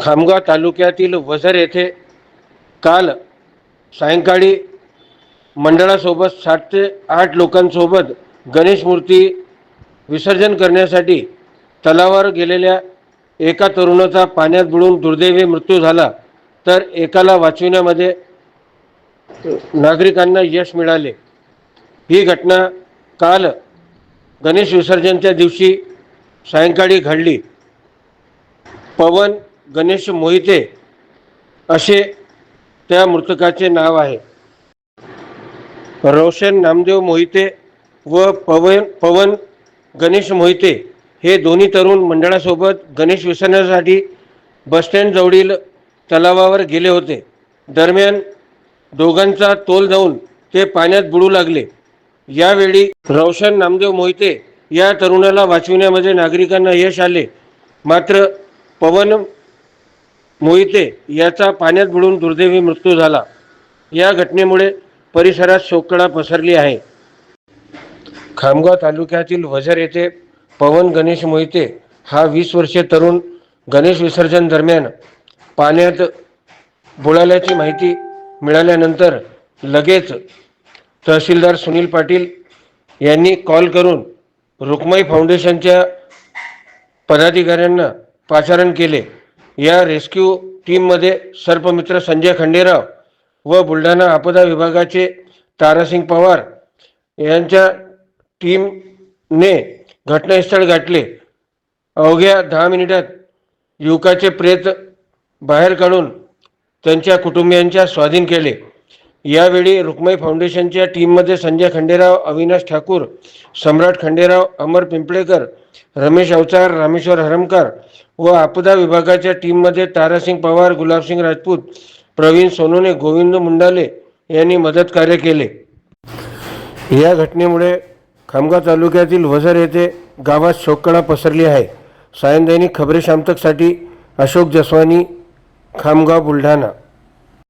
खामगाव तालुक्यातील वझर येथे काल सायंकाळी मंडळासोबत सात ते आठ लोकांसोबत गणेश मूर्ती विसर्जन करण्यासाठी तलावावर गेलेल्या एका तरुणाचा पाण्यात बुडून दुर्दैवी मृत्यू झाला. तर एकाला वाचविण्यामध्ये नागरिकांना यश मिळाले. ही घटना काल गणेश विसर्जनच्या दिवशी सायंकाळी घडली. पवन गणेश मोहिते असे त्या मृतकाचे नाव आहे. रोशन नामदेव मोहिते व पवन पवन गणेश मोहिते हे दोन्ही तरुण मंडळासोबत गणेश विसर्जनासाठी बसस्टँडजवळील तलावावर गेले होते. दरम्यान दोघांचा तोल जाऊन ते पाण्यात बुडू लागले. यावेळी रोशन नामदेव मोहिते या तरुणाला वाचविण्यामध्ये नागरिकांना यश आले. मात्र पवन मोहिते याचा पाण्यात बुडून दुर्दैवी मृत्यू झाला. या घटनेमुळे परिसरात शोककळा पसरली आहे. खामगाव तालुक्यातील वझर येथे पवन गणेश मोहिते हा वीस वर्षीय तरुण गणेश विसर्जन दरम्यान पाण्यात बुडाल्याची माहिती मिळाल्यानंतर लगेच तहसीलदार सुनील पाटील यांनी कॉल करून रुक्माई फाउंडेशनच्या पदाधिकाऱ्यांना पाचारण केले. या रेस्क्यू टीममध्ये सर्पमित्र संजय खंडेराव व बुलढाणा आपदा विभागाचे तारासिंग पवार यांच्या टीमने घटनास्थळ गाठले. अवघ्या दहा मिनिटात युवकाचे प्रेत बाहेर काढून त्यांच्या कुटुंबियांच्या स्वाधीन केले. यावेळी रुक्माई फाउंडेशनच्या टीममध्ये संजय खंडेराव अविनाश ठाकूर सम्राट खंडेराव अमर पिंपळेकर रमेश अवचार रामेश्वर हरमकर व आपदा विभागाच्या टीममध्ये तारासिंग पवार गुलाबसिंग राजपूत प्रवीण सोनोने गोविंद मुंडाले यांनी मदत कार्य केले. या घटनेमुळे खामगाव तालुक्यातील वझर येथे गावात शोककळा पसरली आहे. सायंदैनिक खबरे शामतकसाठी अशोक जसवानी खामगाव बुलढाणा.